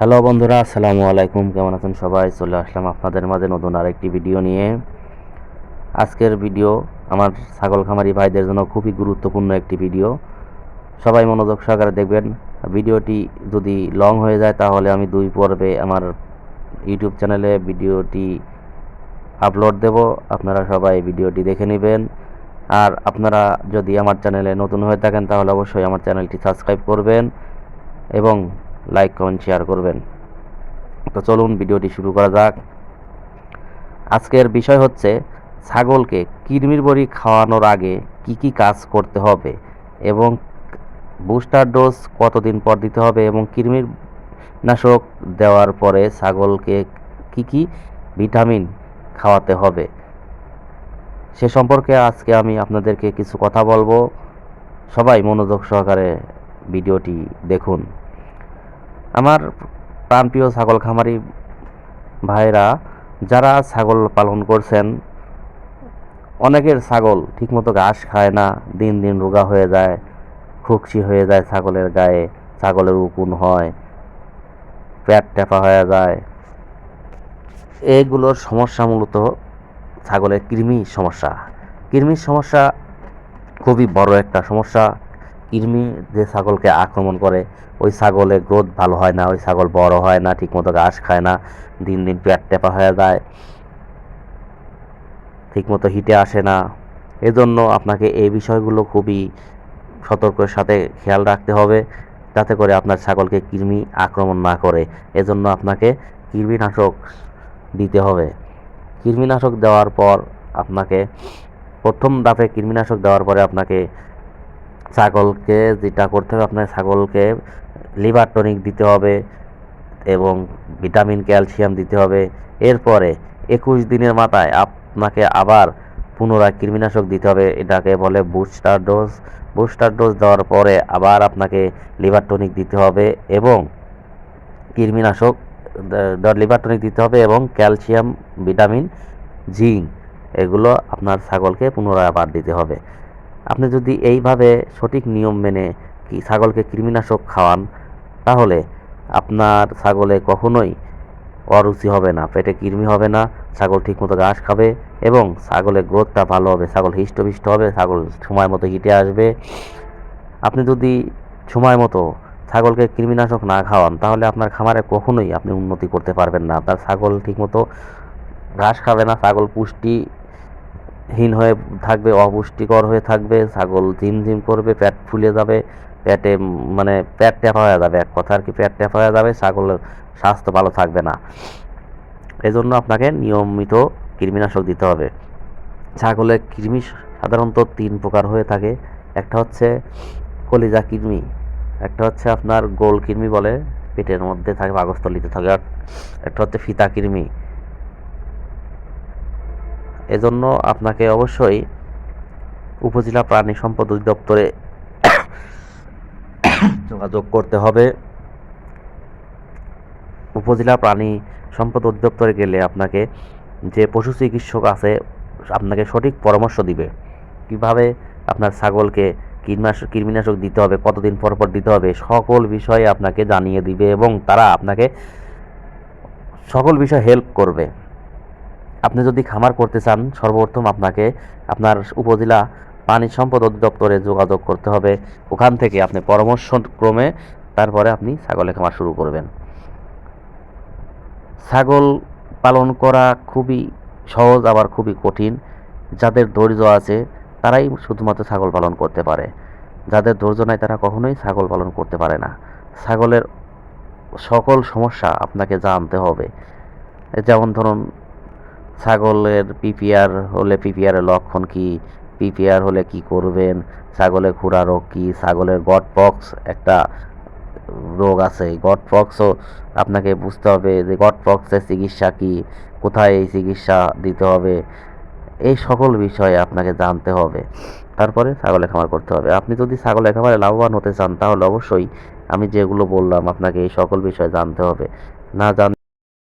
Hello বন্ধুরা, আসসালামু আলাইকুম। কেমন আছেন সবাই? চলে আসলাম আপনাদের মাঝে নতুন আরেকটি ভিডিও নিয়ে। আজকের ভিডিও আমার ছাগল খামারি ভাইদের জন্য খুবই গুরুত্বপূর্ণ একটি ভিডিও। সবাই মনোযোগ সহকারে দেখবেন। ভিডিওটি যদি লং হয়ে যায়, তাহলে আমি দুই পর্বে আমার ইউটিউব চ্যানেলে ভিডিওটি আপলোড দেব। আপনারা সবাই ভিডিওটি দেখে নেবেন। আর আপনারা যদি আমার চ্যানেলে নতুন হয়ে থাকেন, তাহলে অবশ্যই আমার চ্যানেলটি সাবস্ক্রাইব করবেন। এবং লাইক কমেন্ট শেয়ার করবেন। তো চলুন ভিডিওটি শুরু করা যাক। আজকের বিষয় হচ্ছে, ছাগলকে কিরমির বড়ি খাওয়ানোর আগে কি কি কাজ করতে হবে এবং বুস্টার ডোজ কতদিন পর দিতে হবে এবং কৃমির নাশক দেওয়ার পরে ছাগলকে কি কি ভিটামিন খাওয়াতে হবে। সে সম্পর্কে আজকে আমি আপনাদেরকে কিছু কথা বলব। সবাই মনোযোগ সহকারে ভিডিওটি দেখুন। আমার প্রাণপ্রিয় ছাগল খামারি ভাইরা যারা ছাগল পালন করছেন, অনেকের ছাগল ঠিকমতো ঘাস খায় না, দিন দিন রোগা হয়ে যায়, খুকসি হয়ে যায় ছাগলের গায়ে, ছাগলের উকুন হয়, পেট টেপা হয়ে যায়। এগুলোর সমস্যা মূলত ছাগলের কৃমি সমস্যা। কৃমির সমস্যা খুবই বড় একটা সমস্যা। কৃমি যে ছাগলকে আক্রমণ করে, ওই ছাগলের গ্রোথ ভালো হয় না, ওই ছাগল বড় হয় না, ঠিকমতো ঘাস খায় না, দিন দিন পেট টেপা হয়ে যায়, ঠিকমতো হিটে আসে না। এজন্য আপনাকে এই বিষয়গুলো খুবই সতর্কের সাথে খেয়াল রাখতে হবে, যাতে করে আপনার ছাগলকে কৃমি আক্রমণ না করে। এজন্য আপনাকে কৃমিনাশক দিতে হবে। কৃমিনাশক দেওয়ার পর আপনাকে, প্রথম ধাপে কৃমিনাশক দেওয়ার পরে আপনাকে ছাগলকে যেটা করতে হবে, আপনার ছাগলকে লিভার টনিক দিতে হবে এবং ভিটামিন, ক্যালসিয়াম দিতে হবে। এরপরে একুশ দিনের মাথায় আপনাকে আবার পুনরায় কৃমিনাশক দিতে হবে। এটাকে বলে বুস্টার ডোজ। বুস্টার ডোজ দেওয়ার পরে আবার আপনাকে লিভার টনিক দিতে হবে এবং কৃমিনাশক লিভার টনিক দিতে হবে এবং ক্যালসিয়াম, ভিটামিন, জিঙ্ক এগুলো আপনার ছাগলকে পুনরায় আবার দিতে হবে। আপনি যদি এইভাবে সঠিক নিয়ম মেনে কি ছাগলকে কৃমিনাশক খাওয়ান, তাহলে আপনার ছাগলে কখনোই অরুচি হবে না, পেটে কৃমি হবে না, ছাগল ঠিকমতো ঘাস খাবে এবং ছাগলের গ্রোথটা ভালো হবে, ছাগল হৃষ্টপুষ্ট হবে, ছাগল সময় মতো হিটে আসবে। আপনি যদি সময় মতো ছাগলকে কৃমিনাশক না খাওয়ান, তাহলে আপনার খামারে কখনোই আপনি উন্নতি করতে পারবেন না। আপনার ছাগল ঠিকমতো ঘাস খাবে না, ছাগল পুষ্টি হীন হয়ে থাকবে, অপুষ্টিকর হয়ে থাকবে, ছাগল ঝিমঝিম করবে, পেট ফুলে যাবে, পেটে মানে পেট টেপা হয়ে যাবে, এক কথা আর কি, পেট টেপা হয়ে যাবে, ছাগলের স্বাস্থ্য ভালো থাকবে না। এজন্য আপনাকে নিয়মিত কৃমিনাশক দিতে হবে। ছাগলের কৃমি সাধারণত তিন প্রকার হয়ে থাকে। একটা হচ্ছে কলিজা কৃমি, একটা হচ্ছে আপনার গোল কৃমি বলে, পেটের মধ্যে থাকে পাকস্থলিতে থাকে, আর একটা হচ্ছে ফিতা কৃমি। এজন্য আপনাকে অবশ্যই উপজেলা প্রাণী সম্পদ অধিদপ্তরে যোগাযোগ করতে হবে। উপজেলা প্রাণী সম্পদ অধিদপ্তরে গেলে আপনাকে যে পশু চিকিৎসক আছে, আপনাকে সঠিক পরামর্শ দিবে। কীভাবে আপনার ছাগলকে কীটনাশক কৃমিনাশক দিতে হবে, কতদিন পর পর দিতে হবে, সকল বিষয়ে আপনাকে জানিয়ে দিবে এবং তারা আপনাকে সকল বিষয়ে হেল্প করবে। আপনি যদি খামার করতে চান, সর্বপ্রথম আপনাকে আপনার উপজেলা পানি সম্পদ অধিদপ্তরে যোগাযোগ করতে হবে। ওখান থেকে আপনি পরামর্শ ক্রমে তারপরে আপনি ছাগলের খামার শুরু করবেন। ছাগল পালন করা খুবই সহজ, আবার খুবই কঠিন। যাদের ধৈর্য আছে, তারাই শুধুমাত্র ছাগল পালন করতে পারে। যাদের ধৈর্য নাই, তারা কখনোই ছাগল পালন করতে পারে না। ছাগলের সকল সমস্যা আপনাকে জানতে হবে। যেমন ধরুন ছাগলের পিপিআর হলে পিপিআরের লক্ষণ কি? পিপিআর হলে কি করবেন? ছাগলের খুরা রোগ কি? ছাগলের গট পক্স একটা রোগ আছে। গট পক্সও আপনাকে বুঝতে হবে যে গট পক্সের চিকিৎসা কি? কোথায় এই চিকিৎসা দিতে হবে? এই সকল বিষয়ে আপনাকে জানতে হবে। তারপরে ছাগলের খামার করতে হবে। আপনি যদি ছাগলের খামারে লাভবান হতে চান, তাহলে অবশ্যই আমি যেগুলো বললাম আপনাকে এই সকল বিষয়ে জানতে হবে। না জান